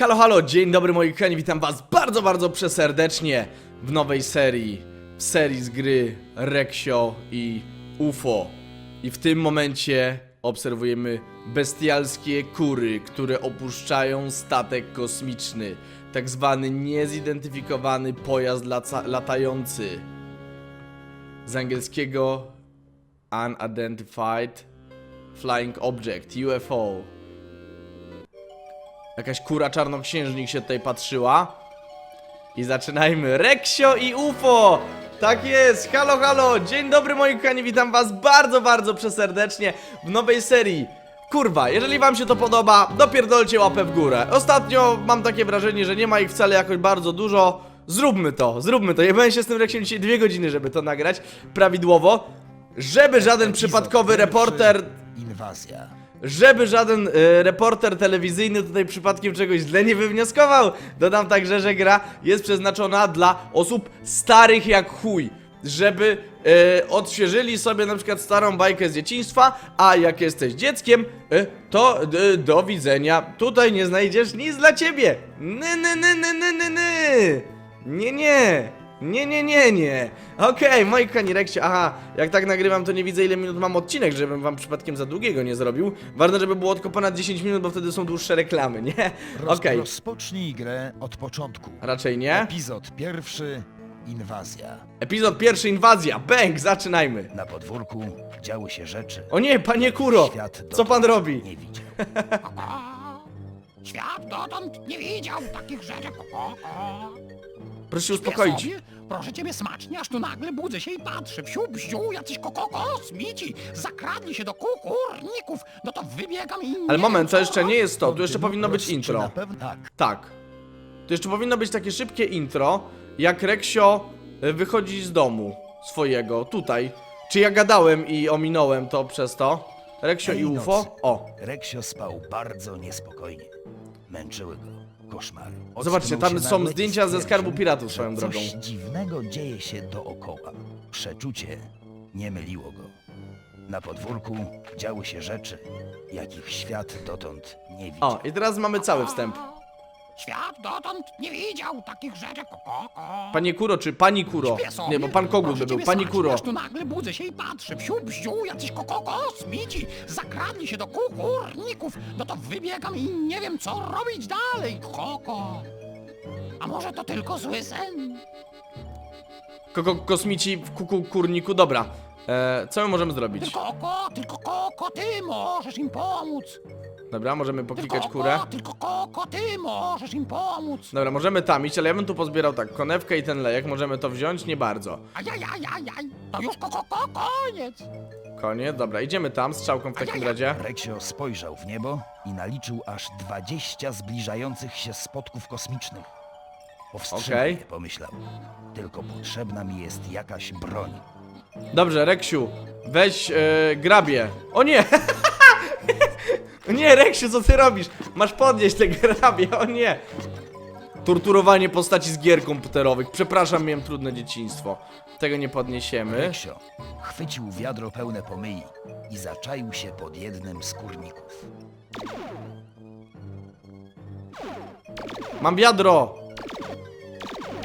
Halo, halo, dzień dobry moi kochani, witam was bardzo, bardzo przeserdecznie w nowej serii, w serii z gry Reksio i UFO. I w tym momencie obserwujemy bestialskie kury, które opuszczają statek kosmiczny, tak zwany niezidentyfikowany pojazd latający. Z angielskiego Unidentified Flying Object, UFO. Jakaś kura czarnoksiężnik się tutaj patrzyła. I zaczynajmy. Reksio i UFO! Tak jest! Halo, halo! Dzień dobry moi kochani, witam was bardzo, bardzo przeserdecznie w nowej serii. Kurwa, jeżeli wam się to podoba, dopierdolcie łapę w górę. Ostatnio mam takie wrażenie, że nie ma ich wcale jakoś bardzo dużo. Zróbmy to, zróbmy to. Ja byłem się z tym Reksiem dzisiaj dwie godziny, żeby to nagrać prawidłowo. Żeby żaden przypadkowy reporter Inwazja. Żeby żaden e, reporter telewizyjny tutaj przypadkiem czegoś źle nie wywnioskował. Dodam także, że gra jest przeznaczona dla osób starych jak chuj. Żeby e, odświeżyli sobie na przykład starą bajkę z dzieciństwa, a jak jesteś dzieckiem, e, to e, do widzenia. Tutaj nie znajdziesz nic dla ciebie. Ny, ny, ny, ny, ny, ny, ny. Nie, nie. Nie, nie, nie, nie. Okej, moi kochani Reksie, aha, jak tak nagrywam, to nie widzę ile minut mam odcinek, żebym wam przypadkiem za długiego nie zrobił. Ważne, żeby było tylko ponad 10 minut, bo wtedy są dłuższe reklamy, nie? Okej, Rozpocznij grę od początku. raczej nie. Epizod pierwszy. Inwazja. Epizod pierwszy, inwazja, bang, zaczynajmy. Na podwórku działy się rzeczy. O nie, panie Kuro, Świat co pan robi? Nie widział. Świat dotąd nie widział takich rzeczy. Ko, ko. Proszę się uspokoić. Sobie, proszę ciebie smacznie, aż tu nagle budzę się i patrzę. Wsiu, bziu, jacyś koko kosmici zakradli się do kukurników. No to wybiegam i Ale moment, wiem, to co jeszcze nie jest to, tu jeszcze powinno być intro. Tak. Tak. To jeszcze powinno być takie szybkie intro, jak Reksio y, wychodzi z domu swojego, tutaj. Czy ja gadałem i ominąłem to przez to? Reksio i Tej UFO? nocy O, Reksio spał bardzo niespokojnie. Męczyły go koszmary. Ocknął Zobaczcie, tam się są nagle i zdjęcia ze stwierdził, Skarbu Piratów że swoją coś drogą. dziwnego dzieje się dookoła. Przeczucie nie myliło go. Na podwórku działy się rzeczy, jakich świat dotąd nie widział. o, i teraz mamy cały wstęp. Świat dotąd nie widział takich rzeczy. Ko, ko, ko. Panie Kuro, czy pani Kuro? Śpię sobie, Nie, bo pan Kogut by proszę był, ciebie pani smacznie, Kuro. Aż tu nagle budzę się i patrzę. Wsiu, bziu, jacyś koko kosmici zakradli się do kukurników. No to wybiegam i nie wiem, co robić dalej. Koko. A może to tylko zły sen? Koko, kosmici w kuku kurniku, dobra. E, co my możemy zrobić? Tylko koko, tylko koko, ty możesz im pomóc. Dobra, możemy Tylko poklikać koko, kurę. tylko koko, ty możesz im pomóc. Dobra, możemy tam iść, ale ja bym tu pozbierał tak, konewkę i ten lejek, możemy to wziąć? Nie bardzo. Ajajajajaj, to już koko, koko, koniec. Koniec, dobra, idziemy tam, strzałką w takim razie. Reksio spojrzał w niebo i naliczył aż 20 zbliżających się spotków kosmicznych. Powstrzymaj Okej. pomyślał. Tylko potrzebna mi jest jakaś broń. Dobrze, Reksiu, weź e, grabie. O nie! nie, Reksiu, co ty robisz? Masz podnieść te grabie, o nie! Torturowanie postaci z gier komputerowych. Przepraszam, miałem trudne dzieciństwo. Tego nie podniesiemy. Reksio chwycił wiadro pełne pomyi i zaczaił się pod jednym z kurników. Mam wiadro!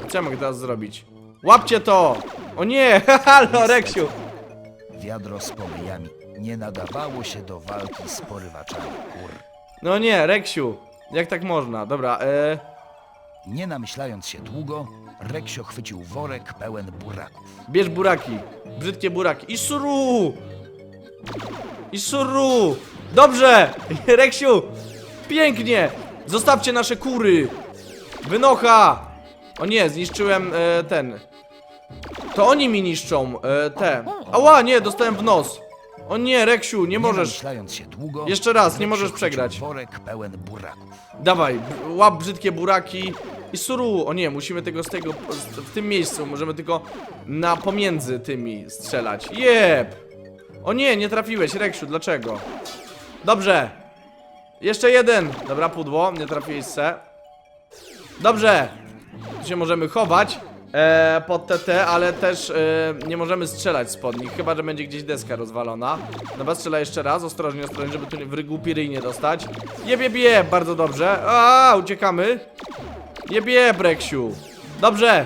Co ja mogę teraz zrobić? Łapcie to! O nie! Halo, Reksiu! Wiadro z pomyjami nie nadawało się do walki z porywaczami kur. No nie, Reksiu! Jak tak można? Dobra, e... Nie namyślając się długo, Reksio chwycił worek pełen buraków. Bierz buraki. Brzydkie buraki. I suru! I suru! Dobrze! Reksiu! Pięknie! Zostawcie nasze kury! Wynocha! O nie, zniszczyłem e, ten. To oni mi niszczą e, te. Ała, nie, dostałem w nos. O nie, Reksiu, nie możesz. namyślając się długo, Jeszcze raz, nie możesz chwycił przegrać. worek pełen buraków. Dawaj, b- łap brzydkie buraki i suru. O nie, musimy tego z tego, w tym miejscu, możemy tylko na pomiędzy tymi strzelać. Jeb! O nie, nie trafiłeś, Reksiu, dlaczego? Dobrze. Jeszcze jeden. Dobra, pudło, nie trafiłeś se. Dobrze. Tu się możemy chować. E, pod TT, ale też e, nie możemy strzelać spod nich, chyba że będzie gdzieś deska rozwalona. Dobra, strzela jeszcze raz, ostrożnie, ostrożnie, żeby tu nie- w głupi ryj nie dostać. Jeb, bardzo dobrze. A, uciekamy. Jeb, jeb, Reksiu. Dobrze.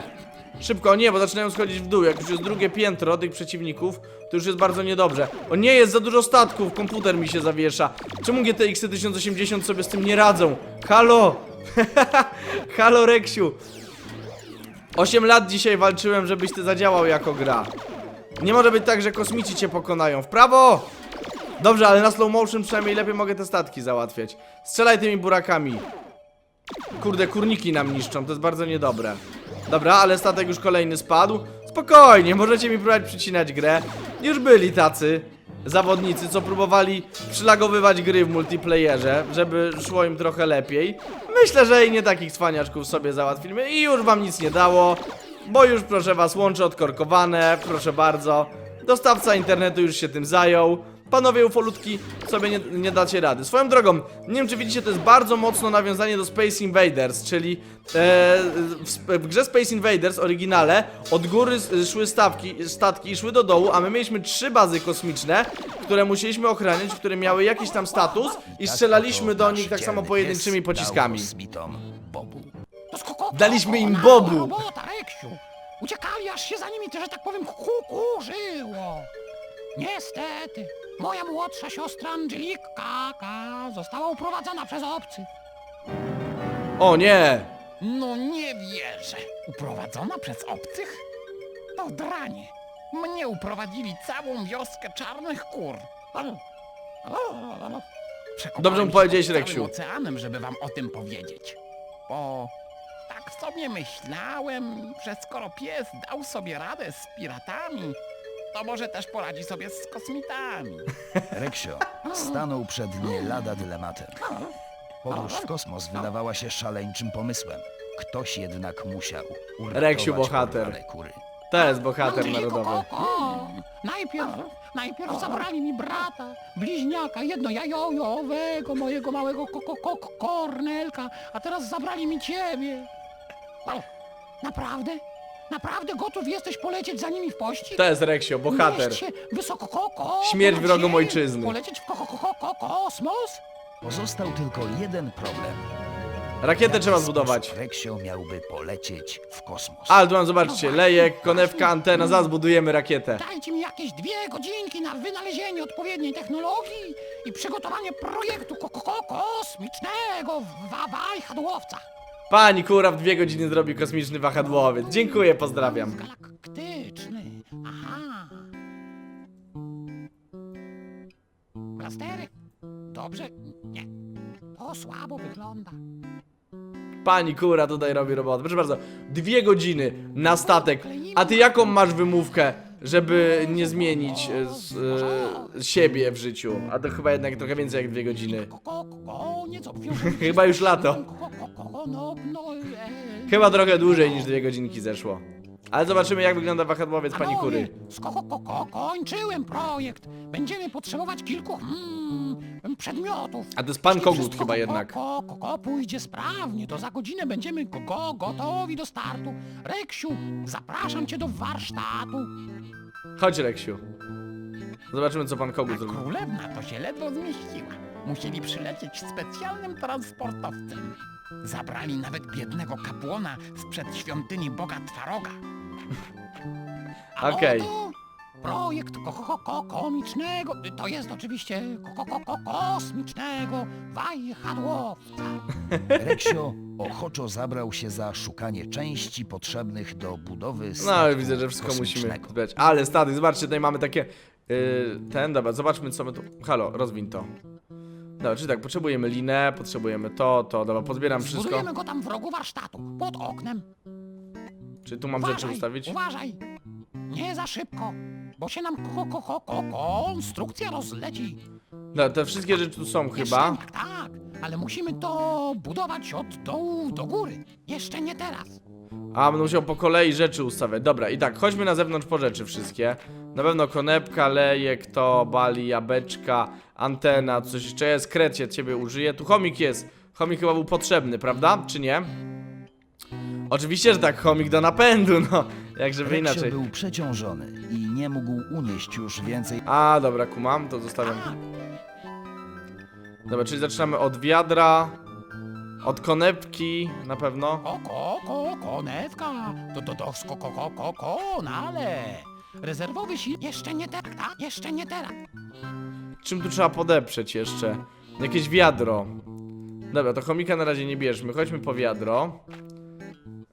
Szybko, nie, bo zaczynają schodzić w dół. Jak już jest drugie piętro tych przeciwników, to już jest bardzo niedobrze. O nie, jest za dużo statków, komputer mi się zawiesza. Czemu GTX 1080 sobie z tym nie radzą? Halo! Halo, Reksiu! 8 lat dzisiaj walczyłem, żebyś ty zadziałał jako gra. Nie może być tak, że kosmici cię pokonają. W prawo! Dobrze, ale na slow motion przynajmniej lepiej mogę te statki załatwiać. Strzelaj tymi burakami. Kurde, kurniki nam niszczą, to jest bardzo niedobre. Dobra, ale statek już kolejny spadł. Spokojnie, możecie mi próbować przycinać grę. Już byli tacy zawodnicy, co próbowali przylagowywać gry w multiplayerze, żeby szło im trochę lepiej. Myślę, że i nie takich cwaniaczków sobie załatwimy i już wam nic nie dało, bo już proszę was łącze odkorkowane, proszę bardzo. Dostawca internetu już się tym zajął. Panowie ufolutki sobie nie, nie dacie rady. Swoją drogą, nie wiem czy widzicie, to jest bardzo mocno nawiązanie do Space Invaders, czyli e, w, w grze Space Invaders, oryginale, od góry szły stawki, statki i szły do dołu, a my mieliśmy trzy bazy kosmiczne, które musieliśmy ochraniać, które miały jakiś tam status i strzelaliśmy do nich tak samo pojedynczymi pociskami. Daliśmy im bobu. Uciekali, aż się za nimi, że tak powiem, kukurzyło. Niestety, moja młodsza siostra Angelika została uprowadzona przez obcych. O nie! No nie wierzę. Uprowadzona przez obcych? To dranie. Mnie uprowadzili całą wioskę czarnych kur. Przekopałem Dobrze mu się powiedziałeś, pod całym Reksiu. oceanem, żeby wam o tym powiedzieć. Bo tak sobie myślałem, że skoro pies dał sobie radę z piratami, to może też poradzi sobie z kosmitami. Reksio stanął przed nie lada dylematem. Podróż w kosmos wydawała się szaleńczym pomysłem. Ktoś jednak musiał uratować Reksiu bohater. porwane kury. To jest bohater narodowy. Koko, najpierw, najpierw zabrali mi brata, bliźniaka, jedno jajojowego, mojego małego koko, kornelka, a teraz zabrali mi ciebie. O, Naprawdę? Naprawdę gotów jesteś polecieć za nimi w pościg? To jest Reksio, bohater. Się wysoko koko, Śmierć ponad wrogom ziemię, ojczyzny. Polecieć w koko, koko, koko, kosmos? Pozostał tylko jeden problem. Rakietę trzeba zbudować. Reksio miałby polecieć w kosmos. Mam, zobaczcie, lejek, konewka, antena, zaraz budujemy rakietę. Dajcie mi jakieś dwie godzinki na wynalezienie odpowiedniej technologii i przygotowanie projektu ko- ko- ko- kosmicznego w wahadłowca. Pani kura w dwie godziny zrobi kosmiczny wahadłowiec. Dziękuję, pozdrawiam. Galaktyczny. Aha. Blastery. Dobrze? Nie. To słabo wygląda. Pani kura tutaj robi robotę. Proszę bardzo, dwie godziny na statek. A ty jaką masz wymówkę, żeby nie zmienić e, z, e, siebie w życiu? A to chyba jednak trochę więcej jak dwie godziny. Ko- ko- ko- nieco Chyba już lato. Chyba trochę dłużej niż dwie godzinki zeszło. Ale zobaczymy jak wygląda wahadłowiec pani kury. Skoko, ko, ko, kończyłem projekt. Będziemy potrzebować kilku hmm, przedmiotów. A to jest pan Jeśli kogut wszystko chyba jednak. Ko, ko, ko, pójdzie sprawnie, to za godzinę będziemy go, go, gotowi do startu. Reksiu, zapraszam cię do warsztatu. Chodź Reksiu. Zobaczymy co pan kogut zrobi. królewna to się ledwo zmieściła. Musieli przylecieć specjalnym transportowcem. Zabrali nawet biednego kapłana sprzed świątyni boga Twaroga. A Okej. oto projekt ko ko ko komicznego, to jest oczywiście ko ko ko kosmicznego wajchadłowca. Reksio ochoczo zabrał się za szukanie części potrzebnych do budowy No statku ale widzę, że wszystko musimy kosmicznego. Ale statek, zobaczcie, tutaj mamy takie... Yy, ten, dobra, zobaczmy co my tu... Halo, rozwin to. Dobra, czyli tak, potrzebujemy linę, potrzebujemy to, to, dobra, pozbieram wszystko. Zbudujemy go tam w rogu warsztatu, pod oknem. Czy tu mam rzeczy ustawić? Uważaj! Nie za szybko, bo się nam ko ko ko ko konstrukcja rozleci. No, te wszystkie rzeczy tu są chyba. Jeszcze, tak, ale musimy to budować od dołu do góry. Jeszcze nie teraz. A, będę musiał po kolei rzeczy ustawiać. Dobra, i tak, chodźmy na zewnątrz po rzeczy wszystkie. Na pewno konepka, lejek, to, bali, jabeczka, antena, coś jeszcze jest, krecie ciebie użyję. Tu chomik jest. Chomik chyba był potrzebny, prawda? Czy nie? Oczywiście, że tak, chomik do napędu, no. Jak żeby Reksio inaczej. był przeciążony i nie mógł unieść już więcej A, dobra, kumam, to zostawiam. Dobra, czyli zaczynamy od wiadra, od konewki na pewno. Koko, ko, konewka. Do, do, do, sko, ko, ko, ko, konale. Rezerwowy silnik. Jeszcze nie teraz, tak? Jeszcze nie teraz. Czym tu trzeba podeprzeć jeszcze? Jakieś wiadro. Dobra, to chomika na razie nie bierzmy, chodźmy po wiadro.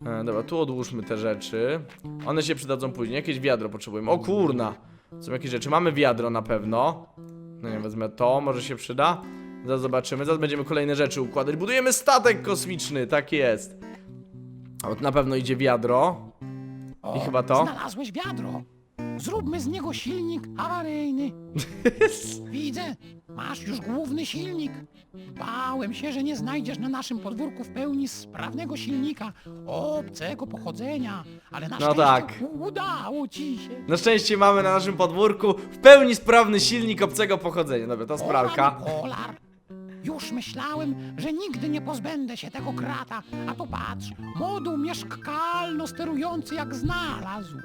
E, dobra, tu odłóżmy te rzeczy. One się przydadzą później. Jakieś wiadro potrzebujemy. O kurna! Są jakieś rzeczy. Mamy wiadro na pewno. No nie wezmę to, może się przyda. Zaraz zobaczymy. Zaraz będziemy kolejne rzeczy układać. Budujemy statek kosmiczny, tak jest. O, na pewno idzie wiadro. I chyba to? Znalazłeś wiadro. Zróbmy z niego silnik awaryjny. Widzę, masz już główny silnik. Bałem się, że nie znajdziesz na naszym podwórku w pełni sprawnego silnika obcego pochodzenia, ale na No szczęście tak. udało ci się. Na szczęście mamy na naszym podwórku w pełni sprawny silnik obcego pochodzenia. Dobra, to spralka. Polar, polar. Już myślałem, że nigdy nie pozbędę się tego krata, a tu patrz, moduł mieszkalno-sterujący jak znalazł.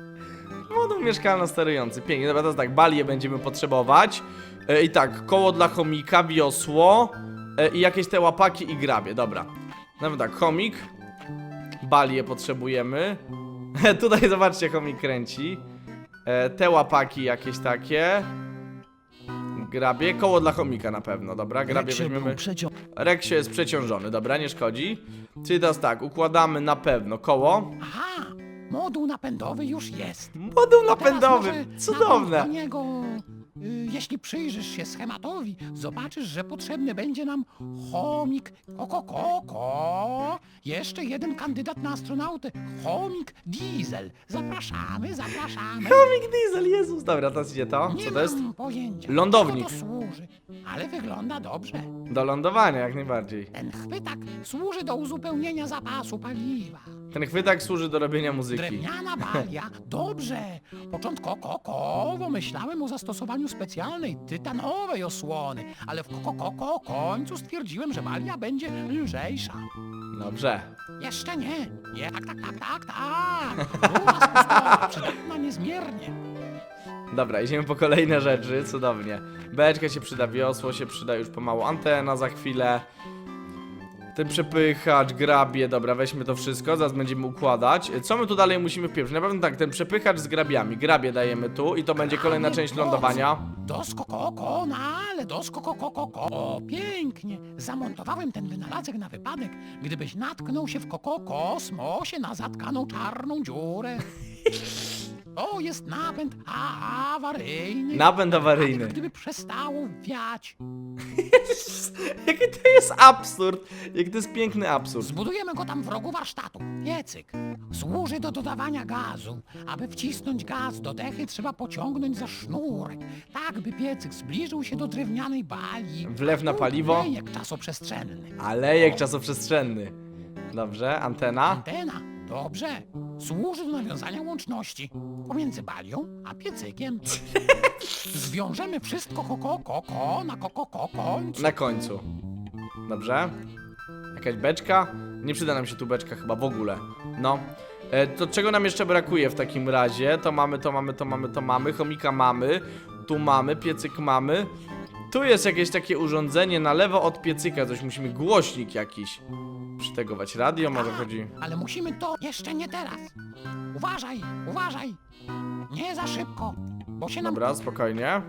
Moduł mieszkalno-sterujący. Pięknie, dobra, teraz tak, balię będziemy potrzebować. E, I tak, koło dla chomika, wiosło e, i jakieś te łapaki i grabie, dobra. Nawet tak, chomik, balię potrzebujemy. Tutaj zobaczcie, chomik kręci. E, te łapaki jakieś takie. Grabie, koło dla chomika na pewno, dobra, grabie Reksio weźmiemy. był. Reksio jest przeciążony, dobra, nie szkodzi. Czyli teraz tak, układamy na pewno koło. Aha, moduł napędowy już jest. Moduł teraz napędowy, może cudowne. napęd Do niego, y, jeśli przyjrzysz się schematowi, zobaczysz, że potrzebny będzie nam chomik koko koko. Jeszcze jeden kandydat na astronautę, chomik diesel. Zapraszamy, zapraszamy. Chomik diesel, Jezus. Dobra, teraz idzie to. Nie Co to jest? mam pojęcia. Lądownik. do czego to służy, ale wygląda dobrze. Do lądowania, jak najbardziej. Ten chwytak służy do uzupełnienia zapasu paliwa. Ten chwytak służy do robienia muzyki. Drewniana balia, dobrze. Początkowo myślałem o zastosowaniu specjalnej tytanowej osłony, ale w koko końcu stwierdziłem, że balia będzie lżejsza. Dobrze. Jeszcze nie. Nie, tak, tak, tak, tak, tak. Rura spustowa, przydatna niezmiernie. Dobra, idziemy po kolejne rzeczy, cudownie. Beczka się przyda, wiosło się przyda już pomału, antena za chwilę. Ten przepychacz, grabie, dobra, weźmy to wszystko, zaraz będziemy układać. Co my tu dalej musimy wpieprzyć? Na pewno tak, ten przepychacz z grabiami. Grabie dajemy tu i to będzie kolejna część lądowania. Dosko koko, no ale dosko koko koko. O, pięknie. Zamontowałem ten wynalazek na wypadek, gdybyś natknął się w koko kosmosie na zatkaną czarną dziurę. To jest napęd awaryjny. Napęd awaryjny. Gdyby przestało wiać. Jaki to jest absurd! Jak to jest piękny absurd. Zbudujemy go tam w rogu warsztatu. Piecyk. Służy do dodawania gazu. Aby wcisnąć gaz do dechy, trzeba pociągnąć za sznurek. Tak, by piecyk zbliżył się do drewnianej bali. Wlew na paliwo. Jak czasoprzestrzenny. Alejek czasoprzestrzenny. Dobrze, antena. Antena. Dobrze. Służy do nawiązania łączności pomiędzy balią a piecykiem. Zwiążemy wszystko koko koko na koko koko. Na końcu. Dobrze. Jakaś beczka? Nie przyda nam się tu beczka chyba w ogóle. No. E, to czego nam jeszcze brakuje w takim razie? To mamy, to mamy, to mamy, to mamy. Chomika mamy. Tu mamy, piecyk mamy. Tu jest jakieś takie urządzenie na lewo od piecyka. Coś musimy, głośnik jakiś. Przytegować radio może chodzi. Ale musimy to jeszcze nie teraz. Uważaj, uważaj. Nie za szybko, bo się nam Dobra, spokojnie.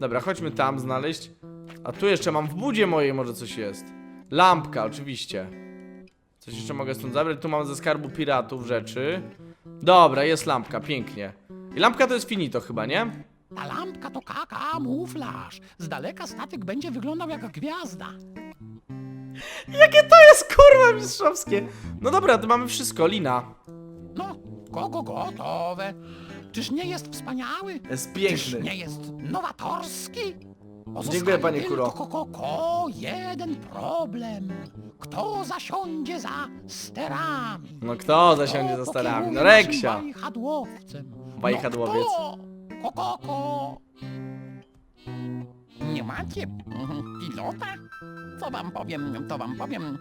Dobra, chodźmy tam znaleźć. A tu jeszcze mam w budzie mojej może coś jest. Lampka, oczywiście. Coś jeszcze mogę stąd zabrać. Tu mam ze skarbu piratów rzeczy. Dobra, jest lampka, pięknie. I lampka to jest finito chyba, nie? Ta lampka to kamuflaż. Z daleka statek będzie wyglądał jak gwiazda. Jakie to jest kurwa mistrzowskie! No dobra, tu mamy wszystko, lina. No, kogo gotowe. Czyż nie jest wspaniały? Jest Czyż piękny. nie jest nowatorski? Pozostaje Dziękuję, panie tylko Kuro. Ko, ko, ko, jeden problem. Kto zasiądzie za sterami? No kto zasiądzie Kto za starami? No pokieruje naszym Reksia. Wajchadłowcem? Wajchadłowiec. No kto? Ko, ko, ko. Nie macie mhm, pilota? Co wam powiem, to wam powiem.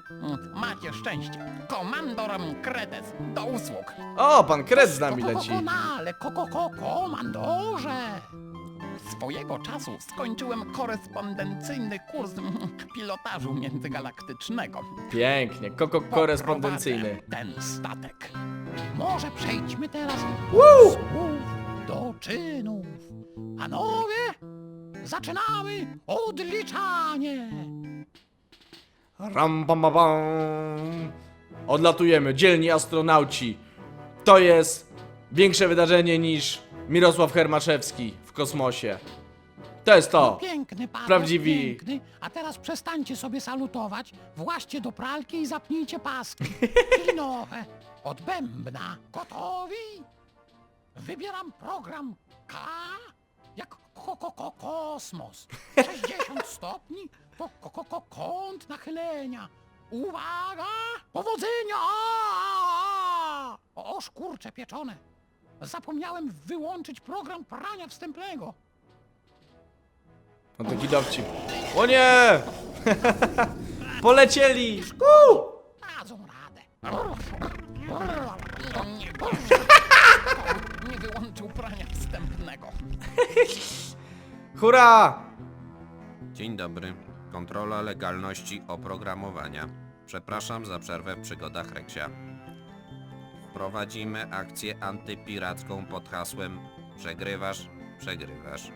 Macie szczęście. Komandor Kretes, do usług. O, pan Kret z nami leci. Kokonale, koko, ko, komandorze. Swojego czasu skończyłem korespondencyjny kurs pilotażu międzygalaktycznego. Pięknie, koko korespondencyjny. Poprowadzę ten statek. Może przejdźmy teraz Woo! słów do czynów. Panowie, zaczynamy odliczanie. Ram, pam, pam, pam. Odlatujemy, dzielni astronauci. To jest większe wydarzenie niż Mirosław Hermaszewski w kosmosie. To jest to. Piękny Paweł, Prawdziwi. piękny. A teraz przestańcie sobie salutować, właście do pralki i zapnijcie paski. Czyli nowe, od bębna. Gotowi? Wybieram program K, jak ko, ko, ko, kosmos. 60 stopni to ko, ko, ko, kąt nachylenia. Uwaga! Powodzenia! O, szkurcze pieczone. Zapomniałem wyłączyć program prania wstępnego. On taki dowcip. O nie! Polecieli! Uuu! Dadzą radę. Nie, wyłączył prania wstępnego. Hurra! Dzień dobry. Kontrola legalności oprogramowania. Przepraszam za przerwę w przygodach Reksia. Prowadzimy akcję antypiracką pod hasłem Przegrywasz, przegrywasz.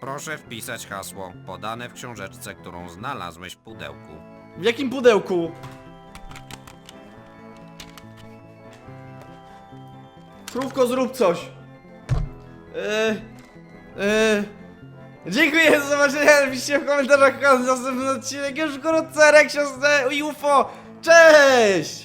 Proszę wpisać hasło podane w książeczce, którą znalazłeś w pudełku. W jakim pudełku? Krówko, zrób coś. Eee, eee. Dziękuję za zobaczenie. Piszcie w komentarzach następny odcinek już wkrótce. Reksio i UFO. Cześć!